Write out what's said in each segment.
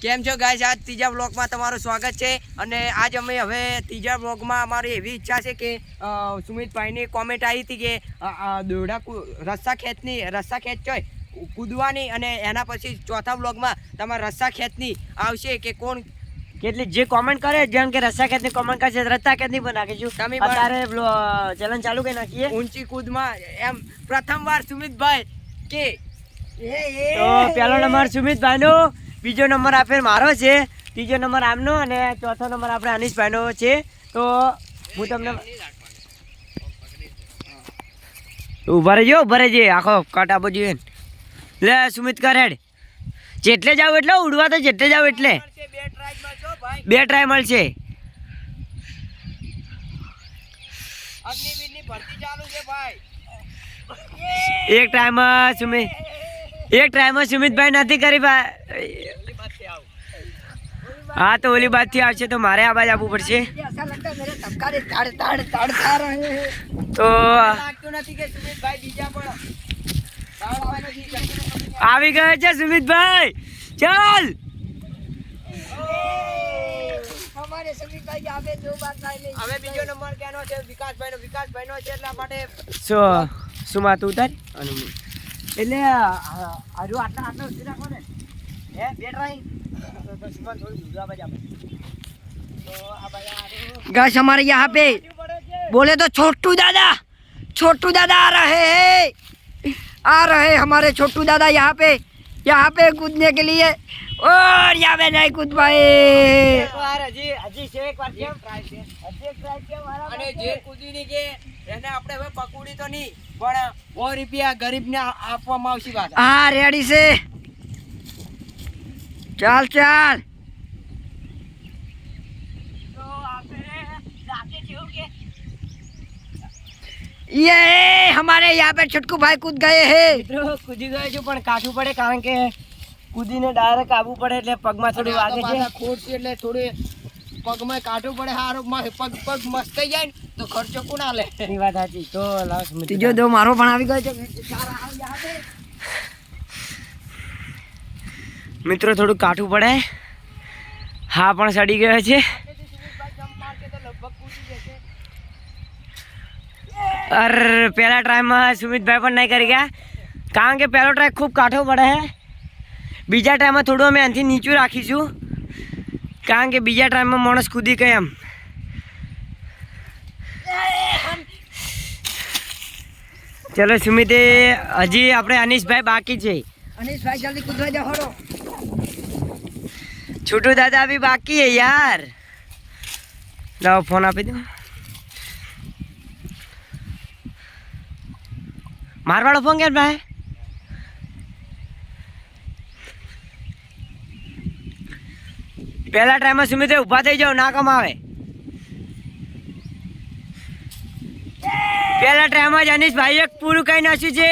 કેમ છો ગાઈસ આજ ત્રીજા બ્લોગમાં તમારું સ્વાગત છે અને આજ અમે હવે ત્રીજા બ્લોગમાં અમારી એવી ઈચ્છા છે કે સુમિતભાઈની કોમેન્ટ આવી હતી કે કુ- રસ્સા ખેંચની રસ્સા ખેંચ હોય કૂદવાની અને એના પછી ચોથા બ્લોગમાં તમારા રસ્સા ખેંચની આવશે કે કોણ કેટલી જે કોમેન્ટ કરે જેમ કે રસ્સા ખેતની કોમેન્ટ કરશે રસ્તા ખેતની પણ નાખીશું. તમે અત્યારે ચલન ચાલુ કરી નાખીએ. ઊંચી કૂદમાં એમ પ્રથમવાર સુમિતભાઈ કે પહેલો નંબર સુમિતભાઈનો. બીજો નંબર આપે મારો છે. ત્રીજો નંબર આમનો અને ચોથો નંબર આપણે અનિશભાઈનો છે. તો હું તમને ઊભા રહેજો, ઊભા રહેજે. આખો કાંટા જોઈએ લે, સુમિત કરેડ. જેટલે જાવ એટલે ઉડવા તો જેટલે જાવ એટલે. બે ભાઈ ટ્રાય મળશે. એક ટ્રાયમાં સુમિત એક ટાઈમ સુમિતભાઈ નથી કરી ભા- હા તો ઓલી બાજથી આવશે તો મારે આ બાજુ આવવું પડશે. તો લાગતું નથી કે સુમિતભાઈ બીજા પણ દાવડવાના છે. આવી ગયો છે સુમિતભાઈ. ચાલ. હવે બીજો નંબર કેનો છે? વિકાસભાઈનો વિકાસભાઈનો છે એટલા માટે. શું શું માતું ઉતાર? અને એટલે આટલા આટલા સુધી રાખો ને. હે બે ટ્રાય તો- તો સુમન થોડું દૂર આ બાજુ આવે. તો આ બાજુ આ- गैस हमारे यहाँ पे बोले तो छोटू दादा छोटू दादा आ रहे हैं आ रहे हैं हमारे छोटू दादा यहाँ पे यहाँ पे कूदने के लिए और यहाँ पे नहीं कूद पाए એકવાર હજી હજી છે એકવાર કેમ હજી એક try કેમ મારા અને પાસે? જે કૂદીની કે એને આપણે હવે પકડી તો નહીં પણ સો રૂપિયા ગરીબને આ- આપવામાં આવશે વાત हाँ रेडी से चल चल તો આપણે લાગે છે એવું કે ये हमारे यहाँ पे छोटकू भाई कूद गए हैं મિત્રો કૂદી ગયો છું પણ કાઠું પડે કારણ કે કૂદીને ડાયરેક્ટ આવવું પડે એટલે પગમાં થોડું અને આ તો વાગે છે પાછા ખોટ છે એટલે થોડી પગમાં કાઢવું પડે હારો મ- પગ પગ મસ્ત થઈ જાય ને તો ખર્ચો કોણ લે એ વાત સાચી તો લાવ સ્મિત तीजो दो मारो पण આવી ગયો છે મિત્રો, થોડું કાઠું પડે. હા, પણ સડી ગયો છે. અર, પહેલા ટ્રાયમાં સુમિતભાઈ પણ નહીં કરી ગયા. કારણ કે પહેલો ટ્રાય ખૂબ કાઠો પડે છે બીજા ટ્રાયમાં થોડું અમે અહીંથી નીચું રાખીશું. કારણ કે બીજા ટ્રાયમાં માણસ કૂદી ગઈ એમ. ચલો, સુમિતે, હજી આપણે અનિશભાઈ બાકી છે. અનિશભાઈ, જલ્દી કૂદવા જાઓ છોટુ દાદા બી બાકી હે યાર. લાવો ફોન આપી દો મારવાળો ફોન કેમ ભાઈ? પહેલા ટાઈમમાં સુમિતે ઊભા થઈ જાઓ, ના કમાવે. પહેલા ટાઈમમાં જ અનીશ ભાઈ એક પૂરું કઈ નાખ્યું છે.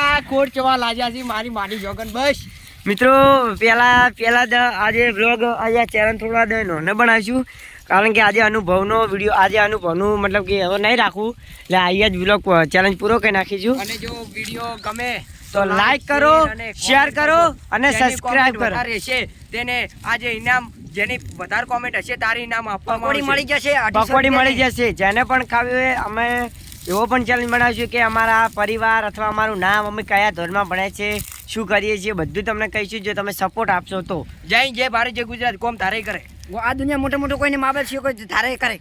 આ ખોટ કેવા લાગ્યા છે, મારી માટી જોગન બસ. મિત્રો પહેલાં પહેલાં જ આજે બ્લોગ આજે ચેનલ થોડા દે નોને બનાવીશું. કારણ કે આજે અનુભવનો વીડિયો આજે અનુભવનું મતલબ કે હવે નહીં રાખવું એટલે અહીંયા જ બ્લોગ ચેલેન્જ પૂરો કરી નાખીશું. અને જો વીડિયો ગમે તો લાઈક કરો, શેર કરો અને જેની કરો. વધારે તેને આજે ઇનામ જેની વધારે કોમેન્ટ હશે તારી ઇનામ આપવામાં પકોડી મળી જશે 850 પકોડી મળી જશે. જેને પણ ખાવી હોય અમે એવો પણ ચેલેન્જ બનાવીશું કે અમારા પરિવાર અથવા અમારું નામ અમે કયા ધોરણમાં ભણે છે શું કરીએ છીએ, બધું તમને કહીશું, જો તમે સપોર્ટ આપશો તો. જય જય ભારત, જય ગુજરાત, કોમ તારે કરે. આ દુનિયા મોટો મોટો કોઈને માબે છે, કોઈ ધારે કરે.